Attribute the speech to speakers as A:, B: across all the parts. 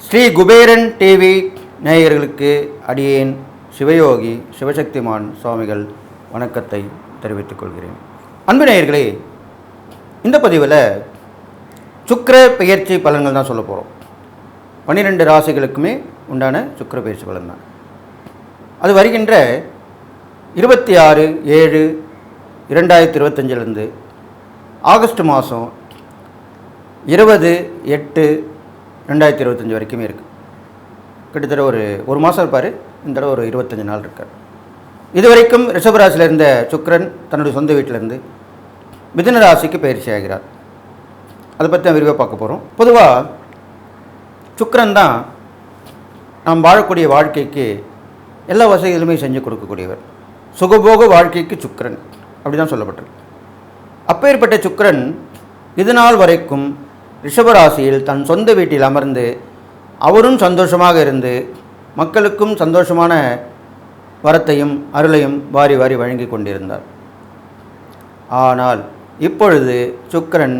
A: Sri Kuberan TV நேயர்களுக்கு அடியேன் சிவயோகி சிவசக்திமான் சுவாமிகள் வணக்கத்தை தெரிவித்துக் கொள்கிறேன். அன்பு நேயர்களே இந்த பதிவில் சுக்கர பெயர்ச்சி பலன்கள் தான் சொல்ல போகிறோம் பன்னிரெண்டு ராசிகளுக்குமே உண்டான சுக்கர பெயர்ச்சி பலன் தான் அது வருகின்ற இருபத்தி ஆறு ஏழு இரண்டாயிரத்தி இருபத்தஞ்சிலேருந்து ஆகஸ்ட் மாதம் இருபது எட்டு ரெண்டாயிரத்தி இருபத்தஞ்சி வரைக்குமே இருக்குது கிட்டத்தட்ட ஒரு ஒரு மாதம் இருப்பார் இந்த தடவை ஒரு இருபத்தஞ்சி நாள் இருக்கார். இது வரைக்கும் ரிஷபராசியில் இருந்த சுக்ரன் தன்னுடைய சொந்த வீட்டிலேருந்து மிதுன ராசிக்கு பயிற்சி ஆகிறார். அதை பற்றி நான் விரிவாக பார்க்க போகிறோம் பொதுவாக சுக்ரன் தான் நாம் வாழக்கூடிய வாழ்க்கைக்கு எல்லா வசதிகளுமே செஞ்சு கொடுக்கக்கூடியவர். சுகபோக வாழ்க்கைக்கு சுக்ரன் அப்படி தான் சொல்லப்பட்டிருக்கு. அப்பேற்பட்ட சுக்கிரன் இது நாள் வரைக்கும் ரிஷபராசியில் தன் சொந்த வீட்டில் அமர்ந்து அவரும் சந்தோஷமாக இருந்து மக்களுக்கும் சந்தோஷமான வரத்தையும் அருளையும் வாரி வாரி வழங்கி கொண்டிருந்தார். ஆனால் இப்பொழுது சுக்கிரன்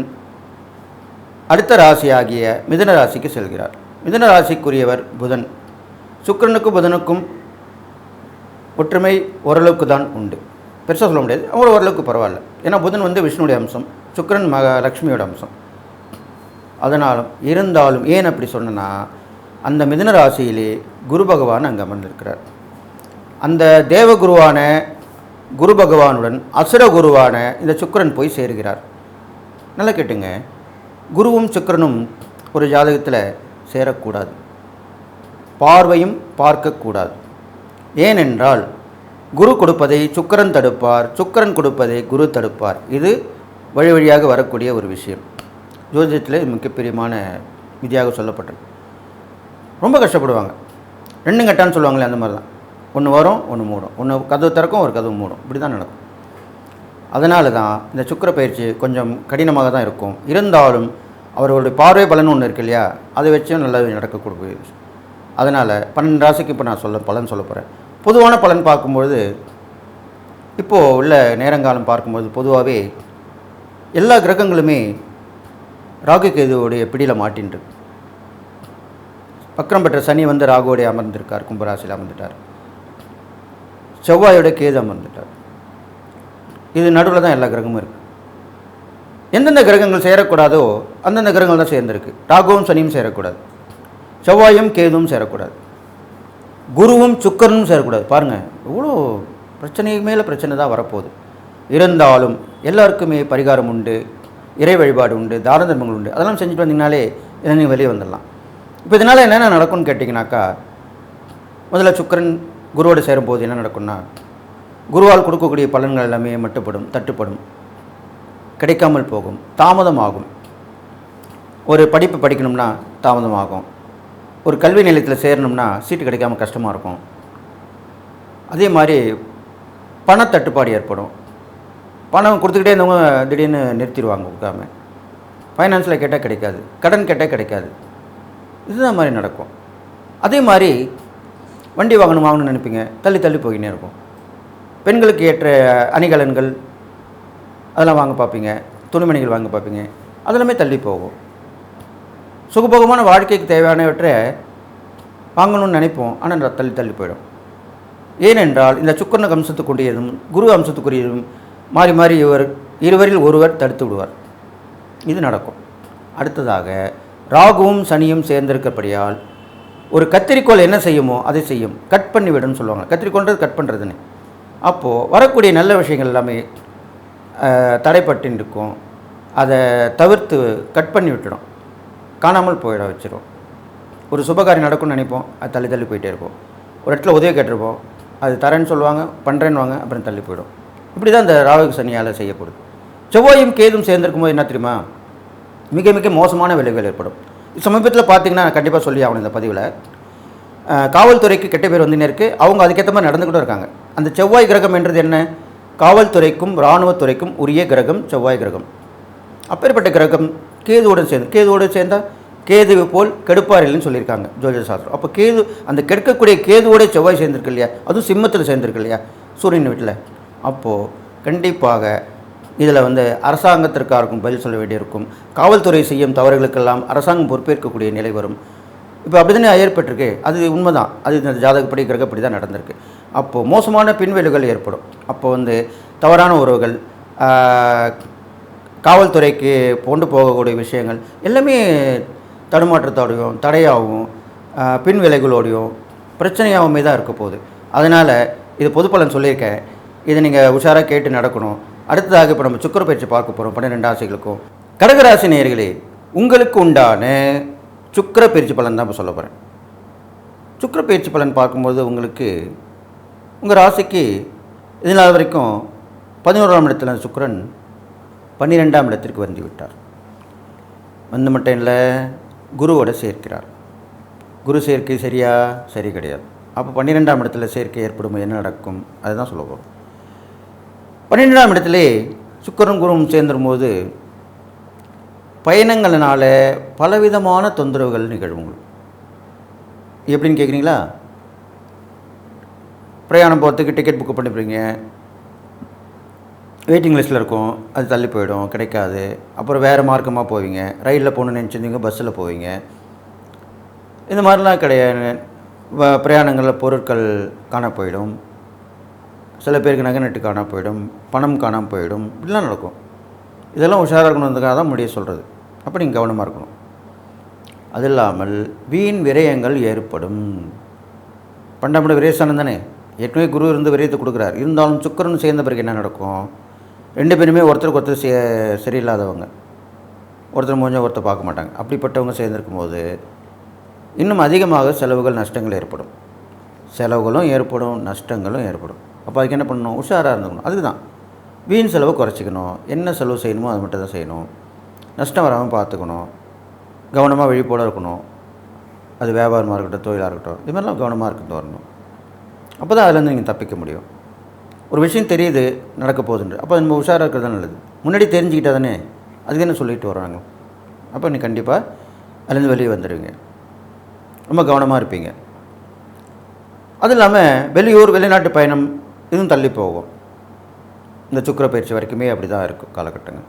A: அடுத்த ராசியாகிய மிதன ராசிக்கு செல்கிறார். மிதன ராசிக்குரியவர் புதன். சுக்கிரனுக்கும் புதனுக்கும் ஒற்றுமை ஓரளவுக்கு தான் உண்டு. பெருசாக சொல்ல முடியாது. அவர் ஓரளவுக்கு பரவாயில்ல. ஏன்னா புதன் வந்து விஷ்ணுடைய அம்சம் சுக்கிரன் மக லக்ஷ்மியோட அம்சம். அதனாலும் இருந்தாலும் ஏன் அப்படி சொன்னேன்னா அந்த மிதுன ராசியிலே குரு பகவான் அங்கே அமர்ந்திருக்கிறார். அந்த தேவகுருவான குரு பகவானுடன் அசுர குருவான இந்த சுக்கிரன் போய் சேருகிறார். நல்லா கேட்டுங்க. குருவும் சுக்கிரனும் ஒரு ஜாதகத்தில் சேரக்கூடாது. பார்வையும் பார்க்கக்கூடாது. ஏனென்றால் குரு கொடுப்பதை சுக்கரன் தடுப்பார் சுக்கிரன் கொடுப்பதை குரு தடுப்பார். இது வழி வழியாக வரக்கூடிய ஒரு விஷயம். ஜோதிடத்தில் இது மிகப்பெரியமான விதியாக சொல்லப்பட்டது. ரொம்ப கஷ்டப்படுவாங்க. ரெண்டும் கட்டான்னு சொல்லுவாங்களே அந்த மாதிரி தான் ஒன்று வரும் ஒன்று மூடும். ஒன்று கதவு திறக்கும் ஒரு கதவு மூடும். இப்படி தான் நடக்கும். அதனால தான் இந்த சுக்கிர பயிற்சி கொஞ்சம் கடினமாக தான் இருக்கும். இருந்தாலும் அவர்களுடைய பார்வை பலன் ஒன்று இருக்கு இல்லையா? அதை வச்சும் நல்லது நடக்கக்கூடிய அதனால் பன்னெண்டு ராசிக்கு இப்போ நான் சொல்ல பலன் சொல்ல போகிறேன் பொதுவான பலன் பார்க்கும்பொழுது இப்போது உள்ள நேரங்காலம் பார்க்கும்போது பொதுவாகவே எல்லா கிரகங்களுமே ராகு கேதுவோடைய பிடியில் மாட்டின்று பக்கரம் பெற்ற சனி வந்து ராகுவோடைய அமர்ந்திருக்கார் கும்பராசியில் அமர்ந்துட்டார். செவ்வாயோட கேது அமர்ந்துட்டார். இது நடுவில் தான் எல்லா கிரகமும் இருக்குது எந்தெந்த கிரகங்கள் சேரக்கூடாதோ அந்தந்த கிரகங்கள் தான் சேர்ந்துருக்கு. ராகுவும் சனியும் சேரக்கூடாது. செவ்வாயும் கேதுவும் சேரக்கூடாது. குருவும் சுக்கரனும் சேரக்கூடாது. பாருங்கள் எவ்வளோ பிரச்சனைக்கு மேலே பிரச்சனை தான் வரப்போகுது. இருந்தாலும் எல்லாருக்குமே பரிகாரம் உண்டு இறை வழிபாடு உண்டு தான தர்மங்கள் உண்டு. அதெல்லாம் செஞ்சுட்டு வந்தீங்கனாலே நீங்கள் வெளியே வந்துடலாம். இப்போ இதனால் என்னென்ன நடக்கும்னு கேட்டிங்கனாக்கா முதல்ல சுக்கரன் குருவோடு சேரும்போது என்ன நடக்கும்னா குருவால் கொடுக்கக்கூடிய பலன்கள் எல்லாமே மட்டுப்படும் தட்டுப்படும். கிடைக்காமல் போகும் தாமதமாகும். ஒரு படிப்பு படிக்கணும்னா தாமதமாகும். ஒரு கல்வி நிலையத்தில் சேரணும்னா சீட்டு கிடைக்காம கஷ்டமாக இருக்கும். அதே மாதிரி பணத்தட்டுப்பாடு ஏற்படும். பணம் கொடுத்துக்கிட்டே இருந்தவங்க திடீர்னு நிறுத்திடுவாங்க கொடுக்காம ஃபைனான்ஸில் கேட்டால் கிடைக்காது. கடன் கேட்டால் கிடைக்காது. இதுதான் மாதிரி நடக்கும். அதே மாதிரி வண்டி வாங்கணும் வாங்கணும்னு நினைப்பீங்க. தள்ளி தள்ளி போயினே இருக்கும். பெண்களுக்கு ஏற்ற அணிகலன்கள் அதெல்லாம் வாங்க பார்ப்பீங்க. துணிமணிகள் வாங்க பார்ப்பீங்க. அதெல்லாமே தள்ளி போகும். சுகபோகமான வாழ்க்கைக்கு தேவையானவற்றை வாங்கணும்னு நினைப்போம். ஆனால் தள்ளி தள்ளி போயிடும். ஏனென்றால் இந்த சுக்கரன அம்சத்துக்குரியதும் குரு அம்சத்துக்குரியதும் மாறி மாறி இவர் இருவரில் ஒருவர் தடுத்து விடுவார். இது நடக்கும். அடுத்ததாக ராகுவும் சனியும் சேர்ந்திருக்கப்படியால் ஒரு கத்திரிக்கோள் என்ன செய்யுமோ அதை செய்யும். கட் பண்ணிவிடும் சொல்லுவாங்க. கத்திரிக்கோள்ன்றது கட் பண்ணுறதுன்னு அப்போது வரக்கூடிய நல்ல விஷயங்கள் எல்லாமே தடைப்பட்டு இருக்கும் அதை தவிர்த்து கட் பண்ணி விட்டுடும். காணாமல் போயிட வச்சிரும். ஒரு சுபகாரியம் நடக்கும்னு நினைப்போம் அது தள்ளி தள்ளி போயிட்டே இருக்கும். ஒரு இடத்துல உதவி கேட்டிருப்போம் அது தரேன்னு சொல்லுவாங்க பண்ணுறேன்னுவாங்க அப்புறம் தள்ளி போயிடும். இப்படி தான் இந்த ராகு சனியால் செய்யப்படுது. செவ்வாயும் கேதும் சேர்ந்திருக்கும் போது என்ன தெரியுமா? மிக மிக மோசமான விளைவுகள் ஏற்படும். சமீபத்தில் பார்த்தீங்கன்னா கண்டிப்பாக சொல்லி ஆகணும் இந்த பதிவில். காவல்துறைக்கு கெட்ட பேர் வந்துனே இருக்குது அவங்க அதுக்கேற்ற மாதிரி நடந்துக்கிட்டு இருக்காங்க. அந்த செவ்வாய் கிரகம் என்றது என்ன? காவல்துறைக்கும் இராணுவத்துறைக்கும் உரிய கிரகம் செவ்வாய் கிரகம். அப்பேற்பட்ட கிரகம் கேதுவுடன் சேர்ந்து கேதுவோடு சேர்ந்தால் கேதுவை போல் கெடுப்பாரில்னு சொல்லியிருக்காங்க ஜோதிட சாஸ்திரம். அப்போ கேது அந்த கெடுக்கக்கூடிய கேதுவோட செவ்வாய் சேர்ந்திருக்கு இல்லையா? அதுவும் சிம்மத்தில் சேர்ந்திருக்கு இல்லையா? சூரியன் வீட்டில். அப்போது கண்டிப்பாக இதில் வந்து அரசாங்கத்திற்காருக்கும் பதில் சொல்ல வேண்டியிருக்கும். காவல்துறை செய்யும் தவறுகளுக்கெல்லாம் அரசாங்கம் பொறுப்பேற்கக்கூடிய நிலை வரும். இப்போ அப்படி தானே ஏற்பட்டிருக்கு? அது உண்மைதான். அது இந்த ஜாதகப்படி கிரகப்படி தான் நடந்திருக்கு. அப்போது மோசமான பின்விளைவுகள் ஏற்படும். அப்போ வந்து தவறான உறவுகள் காவல்துறைக்கு கொண்டு போகக்கூடிய விஷயங்கள் எல்லாமே தடுமாற்றத்தோடையும் தடையாகவும் பின் விலைகளோடையும் பிரச்சனையாகவுமே தான் இருக்க போகுது. அதனால் இது பொது பலன் சொல்லியிருக்கேன். இதை நீங்கள் உஷாராக கேட்டு நடக்கணும். அடுத்ததாக இப்போ நம்ம சுக்கர பயிற்சி பார்க்க போகிறோம் பன்னிரெண்டு ராசிகளுக்கும் கடகராசி நேர்களே உங்களுக்கு உண்டான சுக்கர பயிற்சி பலன் தான் இப்போ சொல்ல போகிறேன் சுக்கர பயிற்சி பலன் பார்க்கும்போது உங்களுக்கு உங்கள் ராசிக்கு இதனால் வரைக்கும் பதினோராம் இடத்துல சுக்கிரன் பன்னிரெண்டாம் இடத்திற்கு வந்து விட்டார் வந்து மட்டும் இல்லை குருவோட சேர்க்கிறார். குரு சேர்க்கை சரியா? சரி கிடையாது. அப்போ பன்னிரெண்டாம் இடத்துல சேர்க்கை ஏற்படும்? என்ன நடக்கும்? அதுதான் சொல்ல போகிறோம் பன்னிரெண்டாம் இடத்திலே சுக்கரன் குருவும் சேர்ந்துரும்போது பயணங்களினால பலவிதமான தொந்தரவுகள் நிகழும் எப்படின்னு கேட்குறீங்களா பிரயாணம் போகிறதுக்கு டிக்கெட் புக் பண்ணிப்பீங்க வெயிட்டிங் லிஸ்ட்டில் இருக்கும். அது தள்ளி போயிடும் கிடைக்காது. அப்புறம் வேறு மார்க்கமாக போவீங்க. ரயிலில் போகணுன்னு நினச்சிருந்தீங்க பஸ்ஸில் போவீங்க. இந்த மாதிரிலாம் கிடையாது. வ- பிரயாணங்களில் பொருட்கள் காண போயிடும். சில பேருக்கு நகை நட்டு காணாம போயிடும். பணம் காணாமல் போயிடும். இப்படிலாம் நடக்கும். இதெல்லாம் உஷாராக இருக்கணுன்றதுக்காக தான் முடிய சொல்கிறது அப்போ நீங்கள் கவனமாக இருக்கணும். அது இல்லாமல் வீண் விரயங்கள் ஏற்படும். பண்டாமட விரயஸ்தானம் தானே? ஏற்கனவே குரு இருந்து விரயத்தை கொடுக்குறார். இருந்தாலும் சுக்கரன் சேர்ந்த பிறகு என்ன நடக்கும்? ரெண்டு பேருமே ஒருத்தருக்கு ஒருத்தர் சே சரியில்லாதவங்க. ஒருத்தர் மூஞ்ச ஒருத்தர் பார்க்க மாட்டாங்க. அப்படிப்பட்டவங்க சேர்ந்துருக்கும் போது இன்னும் அதிகமாக செலவுகள் நஷ்டங்கள் ஏற்படும். செலவுகளும் ஏற்படும் நஷ்டங்களும் ஏற்படும். அப்போ அதுக்கு என்ன பண்ணணும்? உஷாராக இருந்துக்கணும். அதுக்கு தான் வீண் செலவை குறைச்சிக்கணும். என்ன செலவு செய்யணுமோ அது மட்டும் தான் செய்யணும். நஷ்டம் வராமல் பார்த்துக்கணும். கவனமாக விழிப்போட இருக்கணும். அது வியாபாரமாக இருக்கட்டும் தொழிலாக இருக்கட்டும் இது மாதிரிலாம் கவனமாக இருக்கட்டும் வரணும் அப்போ தான் அதுலேருந்து நீங்கள் தப்பிக்க முடியும். ஒரு விஷயம் தெரியுது நடக்க போகுதுன்ற அப்போ நம்ம உஷாராக இருக்கிறது தான் நல்லது. முன்னாடி தெரிஞ்சுக்கிட்டா தானே அதுக்கு என்ன சொல்லிட்டு வர்றாங்க? அப்போ நீ கண்டிப்பாக அதுலேருந்து வெளியே வந்துடுவீங்க. ரொம்ப கவனமாக இருப்பீங்க. அது இல்லாமல் வெளியூர் வெளிநாட்டு பயணம் இதுவும் தள்ளி போகும். இந்த சுக்கர பயிற்சி வரைக்குமே அப்படி தான் இருக்கும் காலகட்டங்கள்.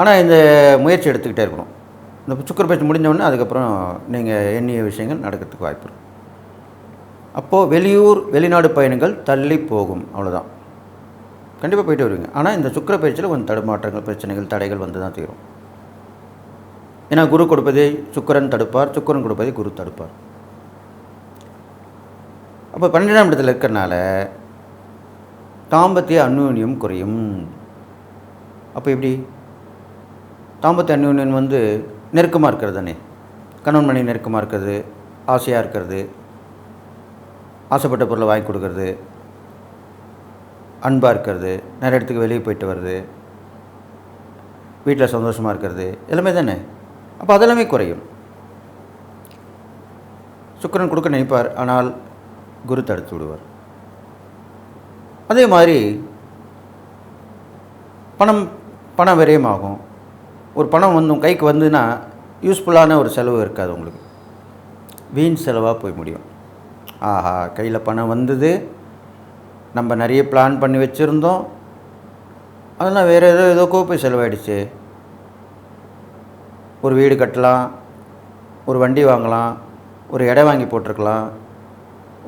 A: ஆனால் இந்த முயற்சி எடுத்துக்கிட்டே இருக்கணும். இந்த சுக்கர பயிற்சி முடிஞ்சவுடனே அதுக்கப்புறம் நீங்கள் எண்ணிய விஷயங்கள் நடக்கிறதுக்கு வாய்ப்பு இருக்கும் அப்போது வெளியூர் வெளிநாடு பயணங்கள் தள்ளி போகும். அவ்வளோதான் கண்டிப்பாக போயிட்டு வருவீங்க. ஆனால் இந்த சுக்கிர பயிற்சியில் கொஞ்சம் தடுமாற்றங்கள் பிரச்சனைகள் தடைகள் வந்து தான் தீரும். ஏன்னா குரு கொடுப்பதை சுக்கிரன் தடுப்பார் சுக்கிரன் கொடுப்பதை குரு தடுப்பார். அப்போ பன்னெண்டாம் இடத்துல இருக்கிறனால தாம்பத்திய அந்யோன்யம் குறையும். அப்போ எப்படி? தாம்பத்திய அந்யோன்யம் வந்து நெருக்கமாக இருக்கிறது தானே. கணவன் மணி நெருக்கமாக இருக்கிறது ஆசையாக இருக்கிறது. ஆசைப்பட்ட பொருளை வாங்கி கொடுக்கறது அன்பாக இருக்கிறது நிறைய இடத்துக்கு வெளியே போயிட்டு வர்றது வீட்டில் சந்தோஷமாக இருக்கிறது எல்லாமே தானே? அப்போ அதெல்லாமே குறையும். சுக்கிரன் கொடுக்க நினைப்பார் ஆனால் குரு தடுத்து விடுவார். அதே மாதிரி பணம் பணம் விரயமாகும். ஒரு பணம் வந்து கைக்கு வந்துன்னா யூஸ்ஃபுல்லான ஒரு செலவு இருக்காது உங்களுக்கு. வீண் செலவாக போய் முடியும். ஆஹா கையில் பணம் வந்தது. நம்ம நிறைய பிளான் பண்ணி வச்சுருந்தோம். அதெல்லாம் வேறு ஏதோ ஏதோ கோப்பை செலவாயிடுச்சு. ஒரு வீடு கட்டலாம் ஒரு வண்டி வாங்கலாம் ஒரு இடம் வாங்கி போட்டிருக்கலாம்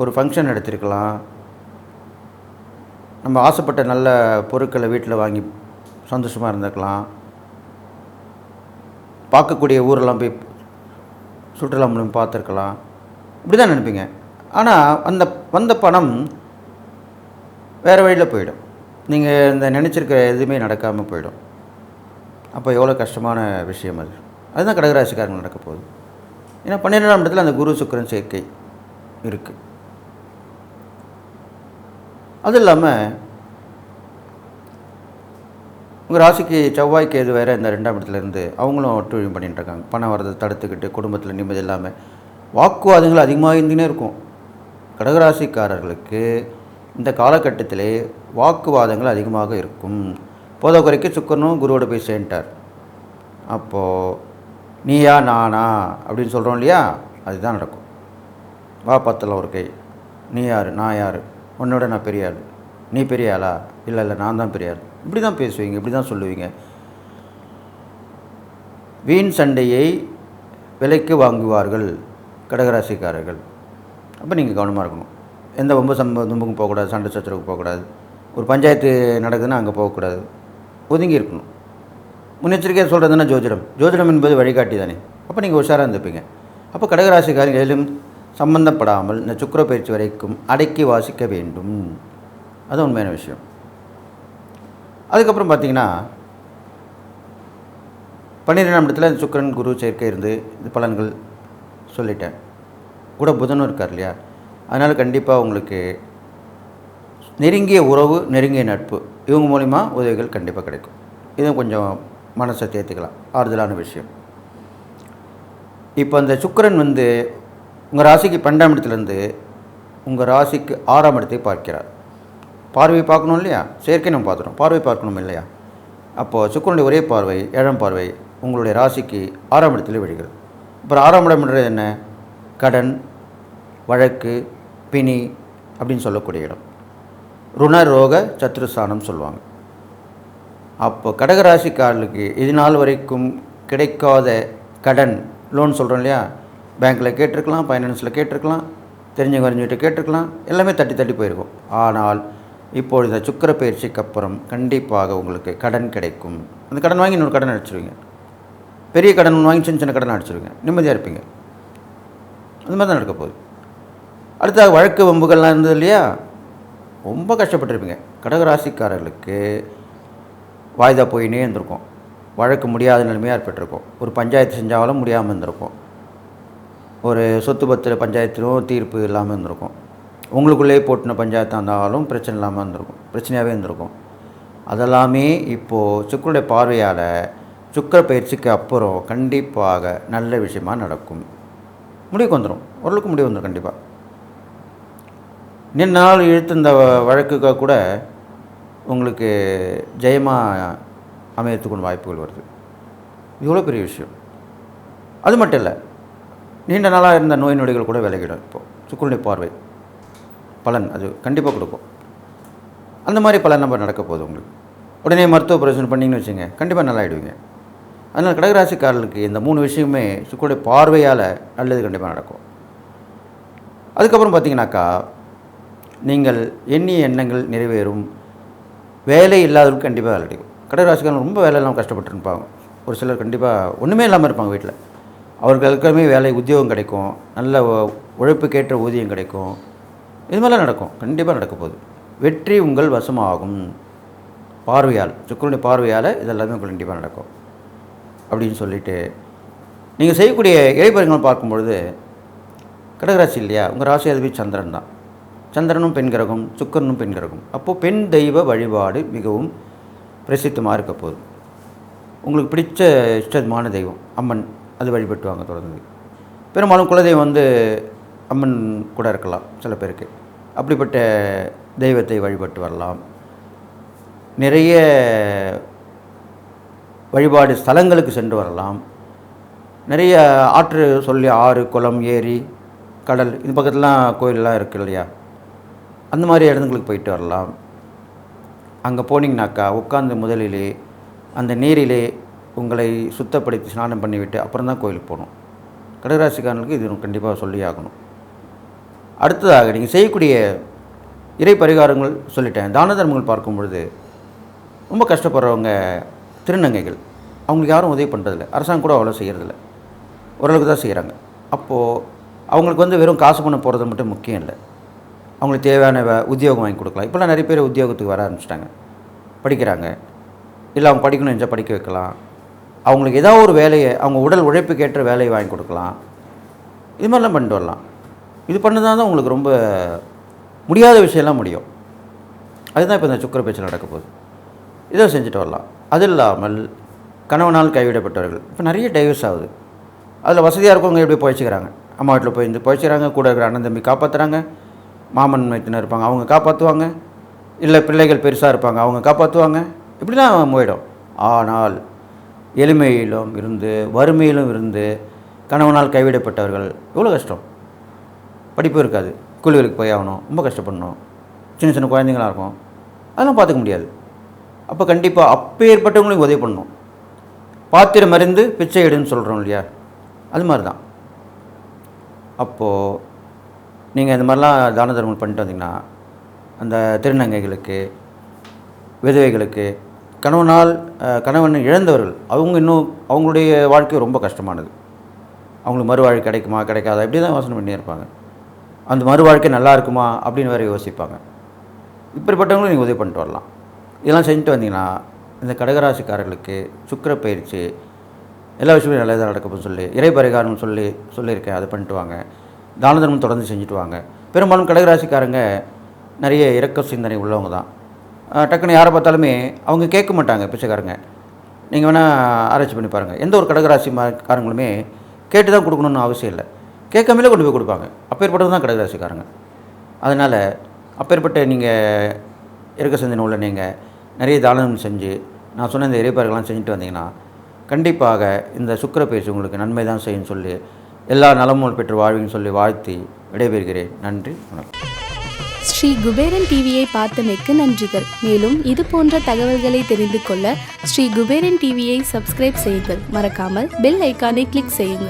A: ஒரு ஃபங்க்ஷன் எடுத்திருக்கலாம். நம்ம ஆசைப்பட்ட நல்ல பொருட்களை வீட்டில் வாங்கி சந்தோஷமாக இருந்துக்கலாம். பார்க்கக்கூடிய ஊரெல்லாம் போய் சுற்றுலா மூலம் பார்த்துருக்கலாம். இப்படி தான் நினைப்பீங்க? ஆனால் அந்த வந்த பணம் வேறு வழியில் போயிடும். நீங்கள் இந்த நினச்சிருக்கிற எதுவுமே நடக்காமல் போயிடும். அப்போ எவ்வளோ கஷ்டமான விஷயம் அது. அதுதான் கடகராசிக்காரங்க நடக்க போகுது. ஏன்னா பன்னிரெண்டாம் இடத்துல அந்த குரு சுக்கரன் சேர்க்கை இருக்குது அது இல்லாமல் உங்கள் ராசிக்கு செவ்வாய்க்கு எது வேறு இந்த ரெண்டாம் இடத்துலேருந்து அவங்களும் ஒட்டுழியம் பண்ணிகிட்டு இருக்காங்க. பணம் வரதை தடுத்துக்கிட்டு குடும்பத்தில் நிம்மதி இல்லாமல் வாக்குவாதங்கள் அதிகமாக இருந்துகிட்டே இருக்கும். கடகராசிக்காரர்களுக்கு இந்த காலகட்டத்திலே வாக்குவாதங்கள் அதிகமாக இருக்கும். போத குறைக்கு சுக்கரனும் குருவோட போய் சேர்ந்துட்டார். அப்போது நீயா நானா அப்படின்னு சொல்கிறோம் இல்லையா? அதுதான் நடக்கும். வா பத்தில் ஒரு கை. நீ யார்? நான் யார்? உன்னோட நான் பெரிய ஆள். நீ பெரிய ஆளா? இல்லை இல்லை நான் தான் பெரிய ஆள். இப்படி தான் பேசுவீங்க இப்படி தான் சொல்லுவீங்க. வீண் சண்டையை விலைக்கு வாங்குவார்கள் கடகராசிக்காரர்கள். அப்போ நீங்கள் கவனமாக இருக்கணும். எந்த வம்பு சம்ப தும்புக்கும் போகக்கூடாது சண்டை சச்சரவுக்கு போகக்கூடாது. ஒரு பஞ்சாயத்து நடக்குதுன்னா அங்கே போகக்கூடாது. ஒதுங்கி இருக்கணும். முன்னெச்சரிக்கையாக சொல்கிறதுனா ஜோதிடம். ஜோதிடம் என்பது வழிகாட்டி தானே அப்போ நீங்கள் உஷாராக இருந்துப்பீங்க. அப்போ கடகராசிக்காரங்க எதிலும் சம்பந்தப்படாமல் இந்த சுக்கர பயிற்சி வரைக்கும் அடக்கி வாசிக்க வேண்டும். அது உண்மையான விஷயம். அதுக்கப்புறம் பார்த்தீங்கன்னா பன்னிரெண்டாம் இடத்துல சுக்கரன் குரு சேர்க்கை இருந்து இந்த பலன்கள் சொல்லிட்டேன். கூட புதனும் இருக்கார் இல்லையா? அதனால் கண்டிப்பாக உங்களுக்கு நெருங்கிய உறவு நெருங்கிய நட்பு இவங்க மூலிமா உதவிகள் கண்டிப்பாக கிடைக்கும். இதுவும் கொஞ்சம் மனசை தேர்த்துக்கலாம் ஆறுதலான விஷயம். இப்போ அந்த சுக்கரன் வந்து உங்கள் ராசிக்கு பன்னெண்டாம் இடத்துலேருந்து உங்கள் ராசிக்கு ஆறாம் இடத்தை பார்க்கிறார். பார்வை பார்க்கணும் இல்லையா? செயற்கை நம்ம பார்த்துட்டோம். பார்வை பார்க்கணும் இல்லையா? அப்போது சுக்கிரனுடைய ஒரே பார்வை ஏழாம் பார்வை உங்களுடைய ராசிக்கு ஆறாம் இடத்துல விழுகிறது. அப்புறம் ஆறாம் இடம்ன்றது என்ன? கடன் வழக்கு பிணி அப்படின்னு சொல்லக்கூடிய இடம். ருணரோக சத்ருஸ்தானம் சொல்லுவாங்க. அப்போ கடகராசிக்காரர்களுக்கு இது நாள் வரைக்கும் கிடைக்காத கடன் லோன் சொல்கிறோம் இல்லையா? பேங்க்கில் கேட்டிருக்கலாம் ஃபைனான்ஸில் கேட்டிருக்கலாம் தெரிஞ்சவங்க வரைஞ்சிட்டு கேட்டிருக்கலாம் எல்லாமே தட்டி தட்டி போயிருக்கும். ஆனால் இப்போது இந்த சுக்கர பயிற்சிக்கு அப்புறம் கண்டிப்பாக உங்களுக்கு கடன் கிடைக்கும். அந்த கடன் வாங்கி இன்னொரு கடன் அடிச்சிருவீங்க. பெரிய கடன் வாங்கி சின்ன சின்ன கடன் அடிச்சிருவீங்க. நிம்மதியாக இருப்பீங்க. அந்த மாதிரி தான் நடக்க போகுது அடுத்தது வழக்கு வம்புகள்லாம் இருந்தது இல்லையா? ரொம்ப கஷ்டப்பட்டிருப்பீங்க. கடகராசிக்காரர்களுக்கு வாய்தா போயினே இருந்திருக்கும் வழக்கு முடியாத நிலைமையாக ஏற்பட்டிருக்கும். ஒரு பஞ்சாயத்து செஞ்சாலும் முடியாமல் இருந்திருக்கும். ஒரு சொத்து பத்திர பஞ்சாயத்திலும் தீர்ப்பு இல்லாமல் இருந்திருக்கும். உங்களுக்குள்ளேயே போட்டின பஞ்சாயத்தாக இருந்தாலும் பிரச்சனை இல்லாமல் இருந்திருக்கும். பிரச்சனையாகவே இருந்திருக்கும். அதெல்லாமே இப்போது சுக்கருடைய பார்வையால் சுக்கர பயிற்சிக்கு அப்புறம் கண்டிப்பாக நல்ல விஷயமாக நடக்கும். முடிவுக்கு வந்துடும் ஓரளவுக்கு முடிவு வந்துடும் கண்டிப்பாக நின்று நாள் இழுத்து இந்த வழக்குக்காக கூட உங்களுக்கு ஜெயமாக அமையத்துக்கொண்டு வாய்ப்புகள் வருது. இவ்வளோ பெரிய விஷயம். அது மட்டும் இல்லை நீண்ட நாளாக இருந்த நோய் நொடிகள் கூட விலகிடும் இப்போது சுக்குருணி பார்வை. பலன் அது கண்டிப்பாக கொடுக்கும். அந்த மாதிரி பலன் நம்ம நடக்க போகுது உங்களுக்கு. உடனே மருத்துவ பிரச்சனை பண்ணிங்கன்னு வச்சுங்க கண்டிப்பாக நல்லா ஆயிடுவீங்க அதனால் கடகராசிக்காரர்களுக்கு இந்த மூணு விஷயமே சுக்குருடைய பார்வையால் நல்லது கண்டிப்பாக நடக்கும். அதுக்கப்புறம் பார்த்தீங்கன்னாக்கா நீங்கள் எண்ணிய எண்ணங்கள் நிறைவேறும். வேலை இல்லாதவர்களுக்கு கண்டிப்பாக வேலை கிடைக்கும். கடகராசிக்காரன் ரொம்ப வேலை இல்லாமல் கஷ்டப்பட்டு இருப்பாங்க ஒரு சிலர் கண்டிப்பாக ஒன்றுமே இல்லாமல் இருப்பாங்க வீட்டில். அவர்களுக்குமே வேலை உத்தியோகம் கிடைக்கும். நல்ல உழைப்புக்கேற்ற ஊதியம் கிடைக்கும். இது மாதிரிலாம் நடக்கும். கண்டிப்பாக நடக்க போகுது. வெற்றி உங்கள் வசமாகும். பார்வையால் சுக்கரனுடைய பார்வையால் இதெல்லாமே உங்களுக்கு கண்டிப்பாக நடக்கும். அப்படின்னு சொல்லிட்டு நீங்கள் செய்யக்கூடிய இறைப்பறிகளை பார்க்கும்பொழுது கடகராசி இல்லையா? உங்கள் ராசி அதிபதி சந்திரன் தான். சந்திரனும் பெண் கிரகம் சுக்கரனும் பெண் கிரகம். அப்போது பெண் தெய்வ வழிபாடு மிகவும் பிரசித்தமாக இருக்க போகுது. உங்களுக்கு பிடிச்ச இஷ்டமான தெய்வம் அம்மன் அது வழிபட்டு வாங்க தொடர்ந்து பெரும்பாலும் குலதெய்வம் வந்து அம்மன் கூட இருக்கலாம் சில பேருக்கு. அப்படிப்பட்ட தெய்வத்தை வழிபட்டு வரலாம். நிறைய வழிபாடு ஸ்தலங்களுக்கு சென்று வரலாம். நிறைய ஆற்று சொல்லி ஆறு குளம் ஏரி கடல் இது பக்கத்துலாம் கோயிலெலாம் இருக்குது இல்லையா? அந்த மாதிரி இடங்களுக்கு போயிட்டு வரலாம். அங்கே போனீங்கனாக்கா உட்கார்ந்து முதலிலே அந்த நீரிலே உங்களை சுத்தப்படுத்தி ஸ்நானம் பண்ணிவிட்டு அப்புறம் தான் கோயிலுக்கு போகணும். கடகராசிக்காரர்களுக்கு இது கண்டிப்பாக சொல்லி ஆகணும். அடுத்ததாக நீங்கள் செய்யக்கூடிய இறை பரிகாரங்கள் சொல்லிட்டேன். தான தர்மங்கள் பார்க்கும் பொழுது ரொம்ப கஷ்டப்படுறவங்க திருநங்கைகள். அவங்களுக்கு யாரும் உதவி பண்ணுறதில்ல அரசாங்கம் கூட அவ்வளோ செய்கிறதில்ல ஓரளவுக்கு தான் செய்கிறாங்க அப்போது அவங்களுக்கு வந்து வெறும் காசு பண்ண போகிறது மட்டும் முக்கியம் இல்லை. அவங்களுக்கு தேவையான உத்தியோகம் வாங்கி கொடுக்கலாம். இப்போலாம் நிறைய பேர் உத்தியோகத்துக்கு வர ஆரம்பிச்சிட்டாங்க. படிக்கிறாங்க. இல்லை அவங்க படிக்கணும் நினச்சா படிக்க வைக்கலாம். அவங்களுக்கு ஏதாவது ஒரு வேலையை அவங்க உடல் உழைப்புக்கேற்ற வேலையை வாங்கி கொடுக்கலாம். இது மாதிரிலாம் பண்ணிட்டு வரலாம். இது பண்ணதான் தான் உங்களுக்கு ரொம்ப முடியாத விஷயம்லாம் முடியும். அதுதான் இப்போ இந்த சுக்கர பேச்சில் நடக்க போகுது. இதை செஞ்சுட்டு வரலாம். அது இல்லாமல் கணவனால் கைவிடப்பட்டவர்கள். இப்போ நிறைய டைவர்ஸ் ஆகுது. அதில் வசதியாக இருக்கவங்க எப்படி போயிச்சுக்கிறாங்க அம்மா வீட்டில் போய் இருந்து போயிச்சுக்கிறாங்க கூட இருக்கிற அண்ணன் தம்பி காப்பாற்றுறாங்க மாமன் மைத்தினர் இருப்பாங்க அவங்க காப்பாற்றுவாங்க இல்லை பிள்ளைகள் பெருசாக இருப்பாங்க அவங்க காப்பாற்றுவாங்க இப்படி தான் போயிடும். ஆனால் எளிமையிலும் இருந்து வறுமையிலும் இருந்து கணவனால் கைவிடப்பட்டவர்கள் எவ்வளோ கஷ்டம்? படிப்பு இருக்காது. கூலிகளுக்கு போய் ஆகணும் ரொம்ப கஷ்டப்படணும். சின்ன சின்ன குழந்தைங்களா இருக்கும். அதெல்லாம் பார்த்துக்க முடியாது. அப்போ கண்டிப்பாக அப்பேற்பட்டவங்களையும் உதவி பண்ணணும். பாத்திரம் மருந்து பிச்சை எடுன்னு சொல்கிறோம் இல்லையா? அது மாதிரி தான் அப்போது நீங்கள் இந்த மாதிரிலாம் தான தர்மம் பண்ணிட்டு வந்தீங்கன்னா அந்த திருநங்கைகளுக்கு விதவைகளுக்கு கணவனால் அஹ், கணவனை இழந்தவர்கள் அவங்க இன்னும் அவங்களுடைய வாழ்க்கை ரொம்ப கஷ்டமானது. அவங்களுக்கு மறுவாழ்க்கை கிடைக்குமா கிடைக்காதா? இப்படி தான் யோசனை பண்ணியிருப்பாங்க அந்த மறுவாழ்க்கை நல்லா இருக்குமா? அப்படின்னு வேறு யோசிப்பாங்க. இப்படிப்பட்டவங்களும் நீங்கள் உதவி பண்ணிட்டு வரலாம். இதெல்லாம் செஞ்சுட்டு வந்தீங்கன்னா இந்த கடகராசிக்காரர்களுக்கு சுக்கிர பயிற்சி எல்லா விஷயமும் நல்லதாக நடக்கும் சொல்லி இறை பரிகாரம் சொல்லி சொல்லியிருக்கேன். அதை பண்ணிட்டு வாங்க. தான தர்மம் தொடர்ந்து செஞ்சுட்டு வாங்க. பெரும்பாலும் கடகராசிக்காரங்க நிறைய இறக்க சிந்தனை உள்ளவங்க தான். டக்குன்னு யாரை பார்த்தாலுமே அவங்க கேட்க மாட்டாங்க பிச்சைக்காரங்க. நீங்கள் வேணால் ஆராய்ச்சி பண்ணி பாருங்கள் எந்த ஒரு கடகராசி மா- காரங்களுமே கேட்டு தான் கொடுக்கணும்னு அவசியம் இல்லை. கேட்காமலே கொண்டு போய் கொடுப்பாங்க. அப்பேற்பட்டது தான் கடகராசிக்காரங்க. அதனால் அப்பேற்பட்ட நீங்கள் இறக்க சிந்தனை உள்ள நீங்கள் நிறைய தானம் செஞ்சு நான் சொன்ன இந்த இறைப்பார்கள்லாம் செஞ்சுட்டு வந்தீங்கன்னா கண்டிப்பாக இந்த சுக்கர பயிற்சி உங்களுக்கு நன்மை தான் செய்யும் சொல்லி எல்லா நலமும் பெற்று வாழ்வின்னு சொல்லி வாழ்த்தி விடைபெறுகிறேன். நன்றி வணக்கம்.
B: ஸ்ரீ குபேரன் டிவியை பார்த்தமைக்கு நன்றிகள். மேலும் இது போன்ற தகவல்களை தெரிந்து கொள்ள ஸ்ரீ குபேரன் டிவியை சப்ஸ்கிரைப் செய்யுங்கள். மறக்காமல் பெல் ஐக்கானை கிளிக் செய்யுங்கள்.